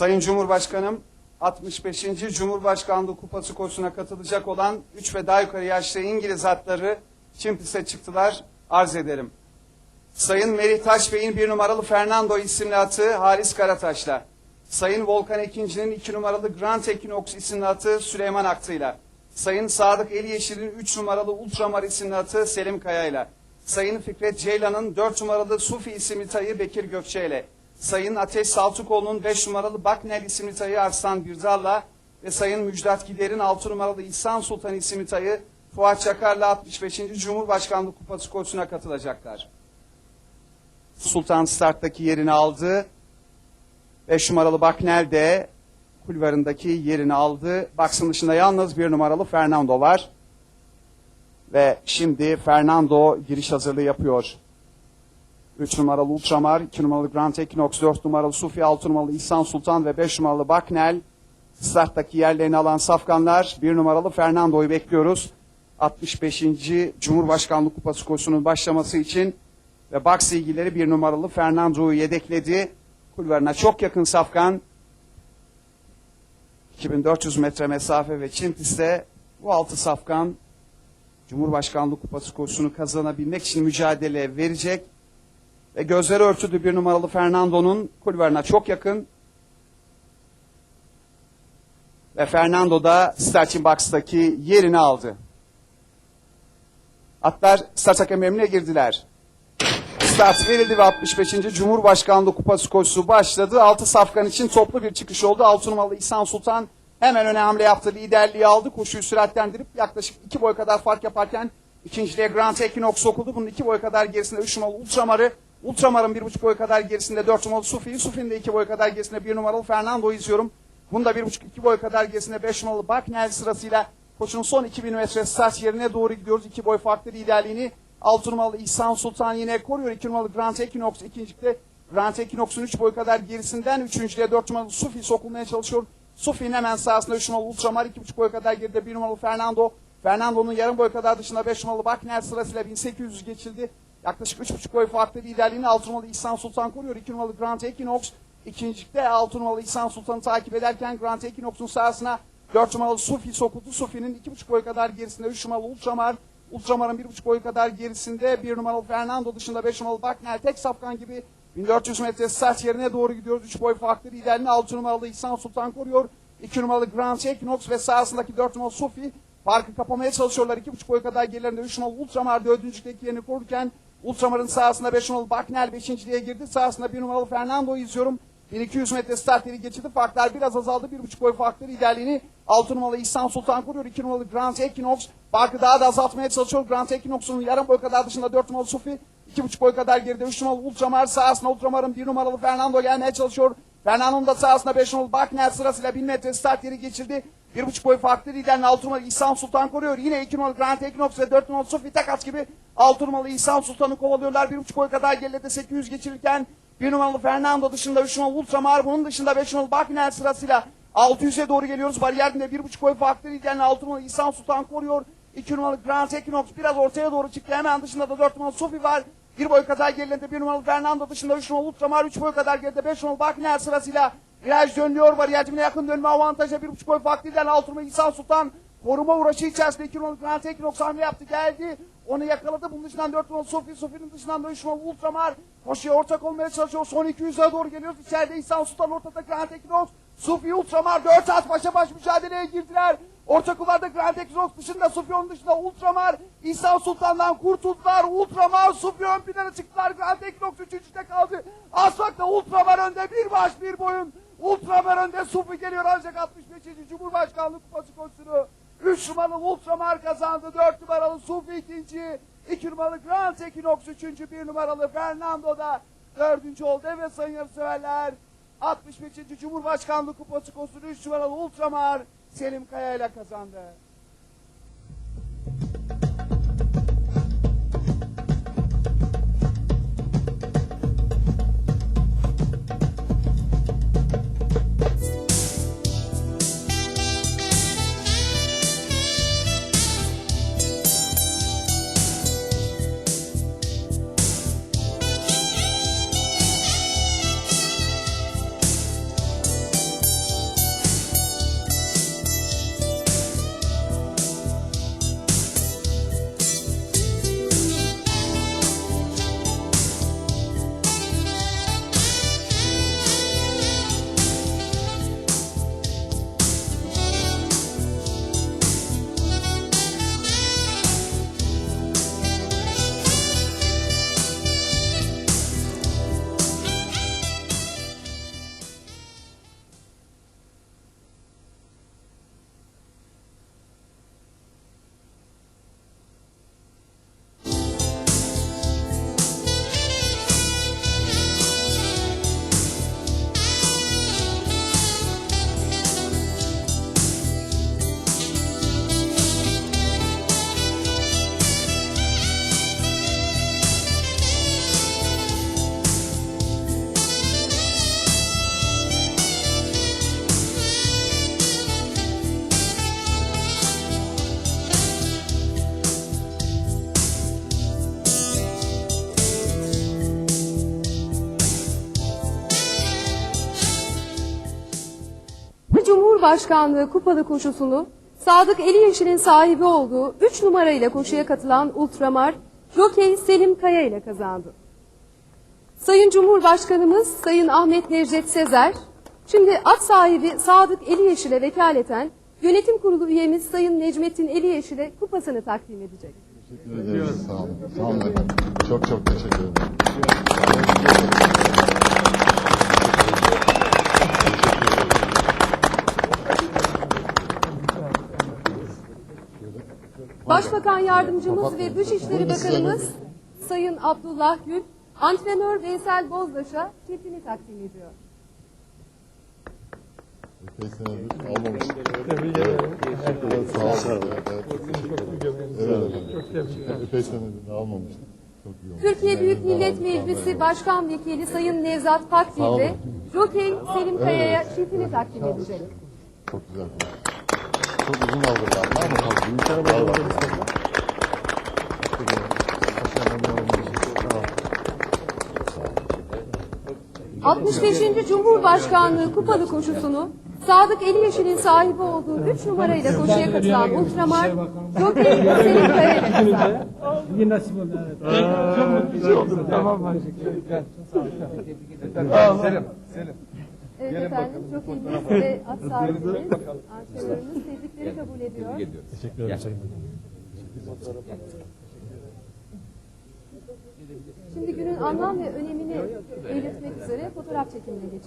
Sayın Cumhurbaşkanım, 65. Cumhurbaşkanlığı Kupası koşusuna katılacak olan 3 ve daha yukarı yaşlı İngiliz atları çim piste çıktılar. Arz ederim. Sayın Merih Taş Bey'in bir numaralı Fernando isimli atı Halis Karataş'la. Sayın Volkan Ekinci'nin iki numaralı Grand Equinox isimli atı Süleyman Aktı'yla. Sayın Sadık Eli Yeşil'in üç numaralı Ultramar isimli atı Selim Kaya'yla. Sayın Fikret Ceylan'ın dört numaralı Sufi isimli tayı Bekir Gökçe'yle. Sayın Ateş Saltukoğlu'nun beş numaralı Baknel isimli tayı Arslan Gürzal'la ve Sayın Müjdat Gider'in altı numaralı İhsan Sultan isimli tayı Fuat Çakar'la 65. Cumhurbaşkanlığı Kupası koşusuna katılacaklar. Sultan starttaki yerini aldı. 5 numaralı Baknel de kulvarındaki yerini aldı. Baksın dışında yalnız bir numaralı Fernando var. Ve şimdi Fernando giriş hazırlığı yapıyor. 3 numaralı Ultramar, 2 numaralı Grand Equinox, 4 numaralı Sufi, 6 numaralı İhsan Sultan ve 5 numaralı Baknel. Starttaki yerlerini alan safkanlar 1 numaralı Fernando'yu bekliyoruz. 65. Cumhurbaşkanlığı Kupası koşusunun başlaması için ve box ilgileri bir numaralı Fernando'yu yedekledi. Kulvarına çok yakın safkan. 2400 metre mesafe ve çim pistte bu altı safkan Cumhurbaşkanlığı Kupası koşusunu kazanabilmek için mücadele verecek. Ve gözleri örtülü bir numaralı Fernando'nun kulvarına çok yakın. Ve Fernando da starting box'taki yerini aldı. Atlar start hakem emrine girdiler. Start verildi ve 65. Cumhurbaşkanlığı Kupası koşusu başladı. 6 safkan için toplu bir çıkış oldu. 6 numaralı İhsan Sultan hemen öne hamle yaptı. Liderliği aldı. Koşuyu süratlendirip yaklaşık 2 boy kadar fark yaparken ikinciliğe Grand Equinox sokuldu. Bunun 2 boy kadar gerisinde 3 numaralı Ultramar'ı Ultramar'ın 1,5 boy kadar gerisinde 4 numaralı Sufi'yi, Sufi'nin de 2 boy kadar gerisinde 1 numaralı Fernando'yu izliyorum. Bunda 1,5-2 boy kadar gerisinde 5 numaralı Baknel sırasıyla koşunun son 2000 metre start yerine doğru gidiyoruz. 2 boy farklı liderliğini 6 numaralı İhsan Sultan yine koruyor. 2 numaralı Grand Equinox ikincilikte Grand Equinox'un 3 boy kadar gerisinden 3. 4 numaralı Sufi sokulmaya çalışıyor. Sufi'nin hemen sağısında 3 numaralı Ultramar 2,5 boy kadar geride 1 numaralı Fernando. Fernando'nun yarım boy kadar dışında 5 numaralı Bakner sırasıyla 1800 geçildi. Yaklaşık 3,5 boy farklı liderliğini 6 numaralı İhsan Sultan koruyor. 2 numaralı Grand Equinox ikincilikte 6 numaralı İhsan Sultan'ı takip ederken Grand Equinox'un sahasına 4 numaralı Sufi sokuldu. Sufi'nin 2,5 boy kadar gerisinde 3 numaralı Ultramar. Ultramar'ın 1,5 boy kadar gerisinde 1 numaralı Fernando dışında 5 numaralı Bakner tek safkan gibi 1400 metre start yerine doğru gidiyoruz. 3 boy farklı liderini 6 numaralı İhsan Sultan koruyor. 2 numaralı Grand Equinox ve sahasındaki 4 numaralı Sufi farkı kapamaya çalışıyorlar. 2,5 boy kadar gerilerinde 3 numaralı Ultramar 4. yerini korurken Ultramar'ın sahasında 5 numaralı Baknel 5. liğe girdi. Sahasında 1 numaralı Fernando'yu izliyorum. 1200 metre start yeri geçirdi. Farklar biraz azaldı. 1,5 boy farklı liderliğini 6 numaralı İhsan Sultan kuruyor. 2 numaralı Grand Equinox farkı daha da azaltmaya çalışıyor. Grand Equinox'un yarım boy kadar dışında 4 numaralı Sufi. 2,5 boy kadar geride 3 numaralı Ultramar sahasında Ultramar'ın 1 numaralı Fernando gelmeye çalışıyor. Fernando'nun da sahasında 5 numaralı Bakner sırasıyla 1000 metre start yeri geçirdi. 1,5 boy farklı liderle 6 numaralı İhsan Sultan koruyor. Yine 2 numaralı Grand Equinox ve 4 numaralı Sufi takas gibi 6 numaralı İhsan Sultan'ı kovalıyorlar. 1,5 boy kadar gerilerde 800 geçirirken 1 numaralı Fernando dışında 3 numaralı Ultramar bunun dışında 5 numaralı Bakner sırasıyla 600'e doğru geliyoruz. Bariyerinde 1,5 boy farklı liderle 6 numaralı İhsan Sultan koruyor. 2 numaralı Grand Equinox biraz ortaya doğru çıktı. Hemen dışında da 4 numaralı Sufi var. 1 boy kadar gerilerde 1 numaralı Fernando dışında 3 numaralı Ultramar 3 boy kadar geride 5 numaralı Bakner sırasıyla Viraj dönüyor. Dibine yakın dönme avantajı. 1,5 boy farklı liderle 6 numaralı İhsan Sultan koruma uğraşı içerisinde 2 numaralı yaptı geldi. Onu yakaladı. Bunun dışından 4 numaralı Sofi, Sofi'nin dışından da 3 numaralı Ultramar. Koşuya ortak olmaya çalışıyor. Son 200'e doğru geliyoruz. İçeride İhsan Sultan ortada Grand Equinox. Sofi, Ultramar 4 at başa baş mücadeleye girdiler. Orta kulvarda Grand Equinox dışında, Sofi onun dışında Ultramar. İhsan Sultan'dan kurtuldular. Ultramar, Sofi ön plana çıktılar. Grand Equinox 3. kaldı. Asfak'ta Ultramar önde. Bir baş bir boyun. Ultramar önde. Sofi geliyor ancak 65. Cumhurbaşkanlığı kupası koşusunu. 3 numaralı Ultramar kazandı. 4 numaralı Sufi ikinci. 2 numaralı Grand Equinox üçüncü. 1 numaralı Fernando da dördüncü oldu. Evet sayın yarışseverler. 65. Cumhurbaşkanlığı kupası koşusunu 3 numaralı Ultramar Selim Kaya ile kazandı. Cumhurbaşkanlığı kupalı koşusunu Sadık Eliyeşil'in sahibi olduğu 3 numarayla koşuya katılan Ultramar, Jokey Selim Kaya ile kazandı. Sayın Cumhurbaşkanımız Sayın Ahmet Necdet Sezer, şimdi at sahibi Sadık Eliyeşil'e vekaleten yönetim kurulu üyemiz Sayın Necmettin Eliyeşil'e kupasını takdim edecek. Teşekkür ederiz. Sağ olun. Sağ olun efendim. Çok çok teşekkür ederim. Başbakan Yardımcımız ve Dışişleri Bakanımız Sayın Abdullah Gül, antrenör Veysel Bozdaş'a çiftini takdim ediyor. Sağ olun. Evet, teşekkür ederim. Epey senedir almamıştık. Türkiye Büyük Millet Meclisi Başkan Vekili Sayın Nevzat Pakdil de Jokey Selim Kaya'ya çiftini takdim edecek. Çok güzel. Çok uzun hazırlandı ama tabii büyük arabalar var. Sağ olun. 65. Cumhurbaşkanlığı kupalı koşusunu Sadık Eliyeşil'in sahibi olduğu 3 numarayla koşuya katılan Ultramar, Jokey Selim Kaya ile kazandı. İyi nasip oldu. Evet. Çok mutlu oldum. Tamam. Selim. Selim. Evet efendim, çok ilginç ve at sahibimiz, antrenörümüz tebrikleri kabul ediyor. Teşekkür ederim. Şimdi günün anlam ve önemini belirtmek üzere fotoğraf çekimine geçiyoruz.